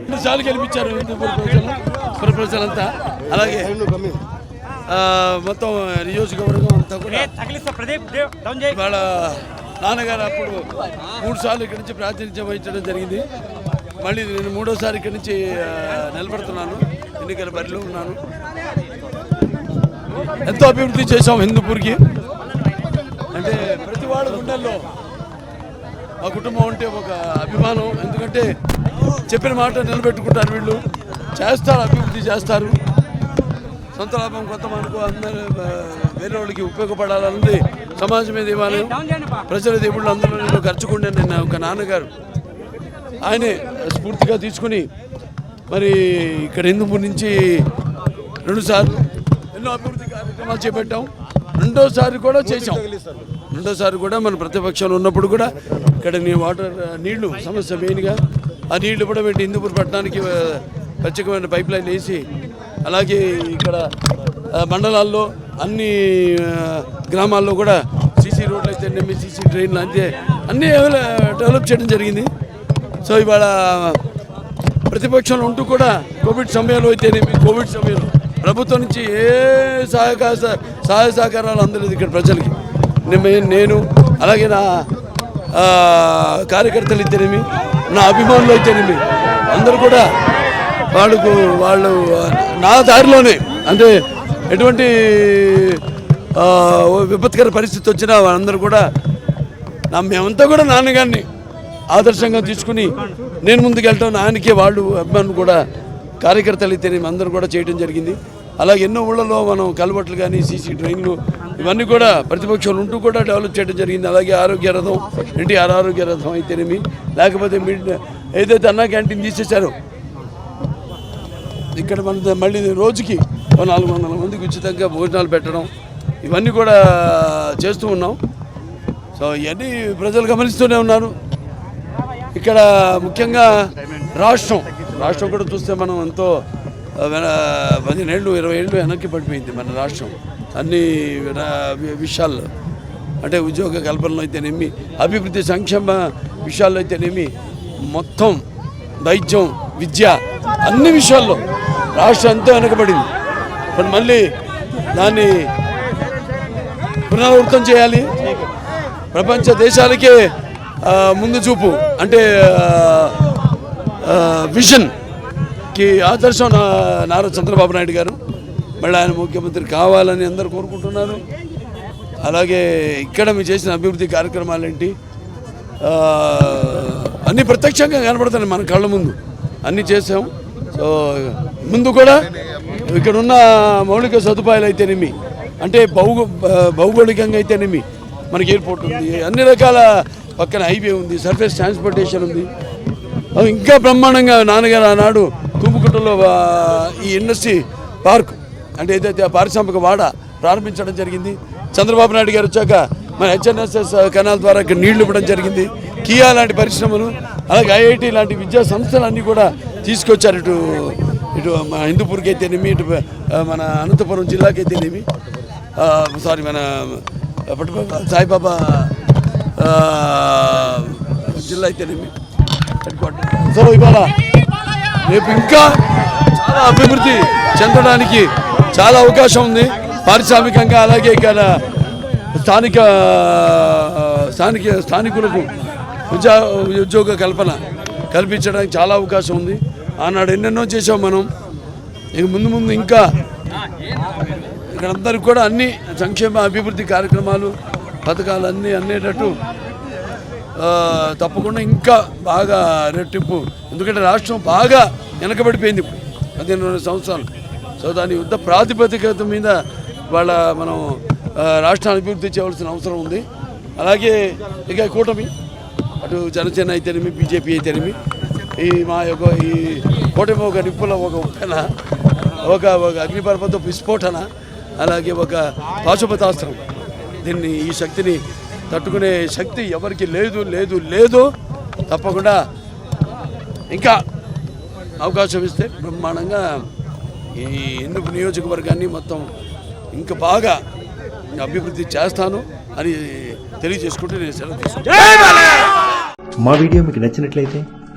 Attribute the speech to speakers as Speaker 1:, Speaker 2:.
Speaker 1: రెండు సార్లు గెలిపించారు హిందూపూర్ ప్రజలు పుర ప్రజలంతా అలాగే ఆ, మొత్తం నియోజకవర్గం అంతా కూడా
Speaker 2: తగిలిస్తా ప్రదీప్ దేవ్ డౌన్ చేయి.
Speaker 1: ఇవాళ నాన్నగారు అప్పుడు మూడు సార్లు ఇక్కడి నుంచి ప్రాతినిధ్యం వహించడం జరిగింది. మళ్ళీ నేను మూడోసారి ఇక్కడి నుంచి నిలబడుతున్నాను. ఎన్నికల బరిలో ఉన్నాను. ఎంతో అభివృద్ధి చేశాం హిందూపూర్కి. అంటే ప్రతి వాడు గుండెల్లో మా కుటుంబం అంటే ఒక అభిమానం. ఎందుకంటే చెప్పిన మాట నిలబెట్టుకుంటారు వీళ్ళు. చేస్తారు అభివృద్ధి చేస్తారు. సొంత లాభం కొంతమందికి అందరూ వేరే వాళ్ళకి ఉపయోగపడాలన్నది సమాజం మీద ప్రజల దేవుళ్ళు అందరూ నేను ఖర్చుకుంటే నేను ఒక నాన్నగారు ఆయనే స్ఫూర్తిగా తీసుకుని మరి ఇక్కడ హిందూపూర్ నుంచి రెండుసార్లు ఎన్నో అభివృద్ధి కార్యక్రమాలు చేపట్టాం. రెండోసారి కూడా చేశాం. రెండోసారి కూడా మన ప్రతిపక్షంలో ఉన్నప్పుడు కూడా ఇక్కడ నీ వాటర్ నీళ్ళు సమస్య మెయిన్గా. ఆ నీళ్ళు కూడా పెట్టి హిందూపూర్ పట్టణానికి ప్రత్యేకమైన పైప్ లైన్ వేసి అలాగే ఇక్కడ మండలాల్లో అన్ని గ్రామాల్లో కూడా సీసీ రోడ్లు అయితే నెమ్మి సీసీ ట్రైన్లు అంతే అన్నీ డెవలప్ చేయడం జరిగింది. సో ఇవాళ ప్రతిపక్షంలో ఉంటూ కూడా కోవిడ్ సమయంలో అయితేనేమి కోవిడ్ సమయంలో ప్రభుత్వం నుంచి ఏ సహాయక సహాయ సహకారాలు అందలేదు ఇక్కడ ప్రజలకి. నేను- నేను అలాగే నా కార్యకర్తలు అయితేనేమి నా అభిమానులు అయితేనేమి అందరూ కూడా వాళ్ళకు వాళ్ళు నా దారిలోనే అంటే ఎటువంటి విపత్కర పరిస్థితి వచ్చినా వాళ్ళందరూ కూడా నా మేమంతా కూడా నాన్నగారిని ఆదర్శంగా తీసుకుని నేను ముందుకెళ్ళటం నాన్నకే వాళ్ళు అభిమానులు కూడా కార్యకర్తలు అయితే అందరూ కూడా చేయడం జరిగింది. అలాగే ఎన్నో ఊళ్ళలో మనం కలవట్లు కానీ సీసీ ట్రైన్లు ఇవన్నీ కూడా ప్రతిపక్షాలు ఉంటూ కూడా డెవలప్ చేయడం జరిగింది. అలాగే ఆరోగ్య రథం ఎన్టీఆర్ ఆరోగ్య రథం అయితేనేమి లేకపోతే మిడ్ ఏదైతే అన్నా క్యాంటీన్ తీసేశారో ఇక్కడ మన మళ్ళీ రోజుకి నాలుగు వందల మందికి ఉచితంగా భోజనాలు పెట్టడం ఇవన్నీ కూడా చేస్తూ ఉన్నాం. సో ఇవన్నీ ప్రజలు గమనిస్తూనే ఉన్నారు. ఇక్కడ ముఖ్యంగా రాష్ట్రం రాష్ట్రం కూడా చూస్తే మనం ఎంతో పదిహేనేళ్ళు ఇరవై ఏళ్ళు వెనక్కి పడిపోయింది మన రాష్ట్రం. అన్ని విషయాల్లో. అంటే ఉద్యోగ కల్పనలో అయితేనేమి అభివృద్ధి సంక్షేమ విషయాల్లో అయితేనేమి మొత్తం వైద్యం విద్య అన్ని విషయాల్లో రాష్ట్రం ఎంతో వెనకబడింది. ఇప్పుడు మళ్ళీ దాన్ని పునరావృతం చేయాలి. ప్రపంచ దేశాలకే ముందు చూపు అంటే విజన్కి ఆదర్శం నా- నారా చంద్రబాబు నాయుడు గారు. మళ్ళీ ఆయన ముఖ్యమంత్రి కావాలని అందరూ కోరుకుంటున్నారు. అలాగే ఇక్కడ మీరు చేసిన అభివృద్ధి కార్యక్రమాలు ఏంటి అన్నీ ప్రత్యక్షంగా కనబడుతున్నాయి మన కళ్ళ ముందు. అన్నీ చేసాం. సో ముందు కూడా ఇక్కడ ఉన్న మౌలిక సదుపాయాలు అయితేనేమి అంటే భౌగో భౌగోళికంగా అయితేనేమి మనకి ఎయిర్పోర్ట్ ఉంది. అన్ని రకాల పక్కన హైవే ఉంది సర్ఫేస్ ట్రాన్స్పోర్టేషన్ ఉంది. ఇంకా బ్రహ్మాండంగా నాన్నగారు ఆనాడు తుమ్ముకుంటలో ఈ ఇండస్ట్రీ పార్క్ అంటే ఏదైతే పారిశ్రామిక వాడ ప్రారంభించడం జరిగింది. చంద్రబాబు నాయుడు గారు వచ్చాక మన హెచ్ఎన్ఎస్ఎస్ కెనాల్ ద్వారా ఇక్కడ నీళ్ళు ఇవ్వడం జరిగింది. కియా లాంటి పరిశ్రమలు అలాగే ఐఐటి లాంటి విద్యా సంస్థలన్నీ కూడా తీసుకొచ్చారు ఇటు ఇటు మన హిందూపూర్కి అయితేనేమి ఇటు మన అనంతపురం జిల్లాకి అయితేనేమి సారీ మన సాయిబాబా జిల్లా అయితేనేమి హెడ్ సో ఇవాళ రేపు ఇంకా చాలా అభివృద్ధి చెందడానికి చాలా అవకాశం ఉంది. పారిశ్రామికంగా అలాగే ఇక్కడ స్థానిక స్థానిక స్థానికులకు ఉద్యోగ ఉద్యోగ కల్పన కల్పించడానికి చాలా అవకాశం ఉంది. ఆనాడు ఎన్నెన్నో చేసాం మనం. ఇక ముందు ముందు ఇంకా ఇక్కడ అందరికి కూడా అన్ని సంక్షేమ అభివృద్ధి కార్యక్రమాలు పథకాలు అన్నీ అనేటట్టు తప్పకుండా ఇంకా బాగా రెట్టింపు. ఎందుకంటే రాష్ట్రం బాగా వెనకబడిపోయింది ఇప్పుడు పదిహేను రెండు సంవత్సరాలు. సో దాని యుద్ధ ప్రాతిపదికత మీద వాళ్ళ మనం రాష్ట్రాన్ని అభివృద్ధి చేయవలసిన అవసరం ఉంది. అలాగే ఇక కూటమి అటు జనసేన అయితేనేమి బీజేపీ అయితేనేమి ఈ మా యొక్క ఈ కూటమి ఒక నిప్పుల ఒక ఉప్పెన ఒక ఒక అగ్నిపర్వత విస్ఫోటన అలాగే ఒక పాశుపతాస్త్రం. దీన్ని ఈ శక్తిని తట్టుకునే శక్తి ఎవరికి లేదు లేదు లేదు. తప్పకుండా ఇంకా అవకాశం ఇస్తే బ్రహ్మాండంగా ఈ ఎందుకు నియోజకవర్గాన్ని మొత్తం ఇంకా బాగా అభివృద్ధి చేస్తాను అని తెలియజేసుకుంటే నేను సెలవు తీసుకుంటాను
Speaker 3: మా వీడియో మీకు నచ్చినట్లయితే